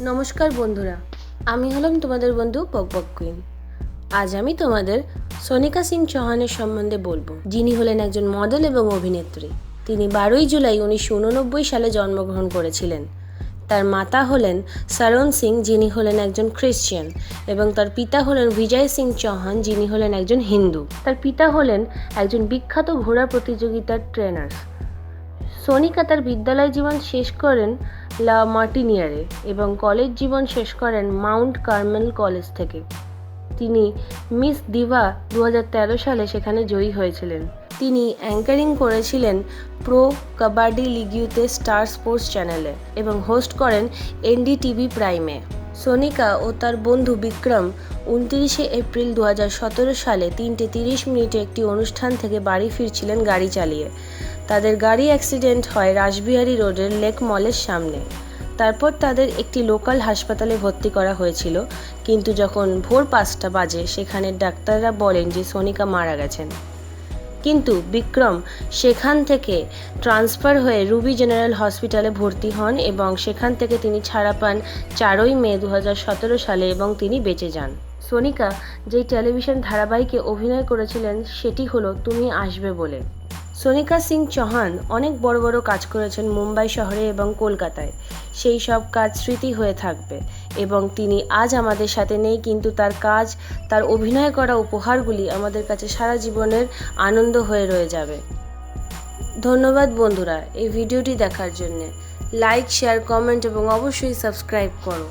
নমস্কার বন্ধুরা, আমি হলাম তোমাদের বন্ধু পকপক কুইন। আজ আমি তোমাদের সোনিকা সিং চৌহানের সম্বন্ধে বলব। যিনি হলেন একজন মডেল এবং অভিনেত্রী। তিনি বারোই জুলাই উনিশশো উননব্বই সালে জন্মগ্রহণ করেছিলেন। তার মাতা হলেন সরণ সিং, যিনি হলেন একজন খ্রিশ্চিয়ান এবং তার পিতা হলেন বিজয় সিং চৌহান, যিনি হলেন একজন হিন্দু। তার পিতা হলেন একজন বিখ্যাত ঘোড়া প্রতিযোগিতার ট্রেনার। সোনিকা তার বিদ্যালয় জীবন শেষ করেন লা মার্টিনিয়ারে এবং কলেজ জীবন শেষ করেন মাউন্ট কার্মেল কলেজ থেকে। তিনি মিস দিভা দু হাজার তেরো সালে সেখানে জয়ী হয়েছিলেন। তিনি অ্যাঙ্কারিং করেছিলেন প্রো কাবাডি লিগিউতে স্টার স্পোর্টস চ্যানেলে এবং হোস্ট করেন এনডিটিভি প্রাইমে। সোনিকা ও তার বন্ধু বিক্রম উনত্রিশে এপ্রিল দু হাজার সতেরো সালে তিনটে তিরিশ মিনিটে একটি অনুষ্ঠান থেকে বাড়ি ফিরছিলেন গাড়ি চালিয়ে। তাদের গাড়ি অ্যাক্সিডেন্ট হয় রাসবিহারী রোডের লেক মলের সামনে। তারপর তাদের একটি লোকাল হাসপাতালে ভর্তি করা হয়েছিল, কিন্তু যখন ভোর পাঁচটা বাজে, সেখানে ডাক্তাররা বলেন যে সোনিকা মারা গেছেন। কিন্তু বিক্রম সেখান থেকে ট্রান্সফার হয়ে রুবি জেনারেল হসপিটালে ভর্তি হন এবং সেখান থেকে তিনি ছাড়া পান চারই মে দু হাজার সতেরো সালে এবং তিনি বেঁচে যান। সোনিকা যেই টেলিভিশন ধারাবাহিকে অভিনয় করেছিলেন, সেটি হলো তুমি আসবে বলে। সোনিকা সিং চৌহান অনেক বড় বড় কাজ করেছেন মুম্বাই শহরে এবং কলকাতায়। সেই সব কাজ স্মৃতি হয়ে থাকবে এবং তিনি আজ আমাদের সাথে নেই, কিন্তু তার কাজ, তার অভিনয় করা উপহারগুলি আমাদের কাছে সারা জীবনের আনন্দ হয়ে রয়ে যাবে। ধন্যবাদ বন্ধুরা এই ভিডিওটি দেখার জন্যে। লাইক, শেয়ার, কমেন্ট এবং অবশ্যই সাবস্ক্রাইব করো।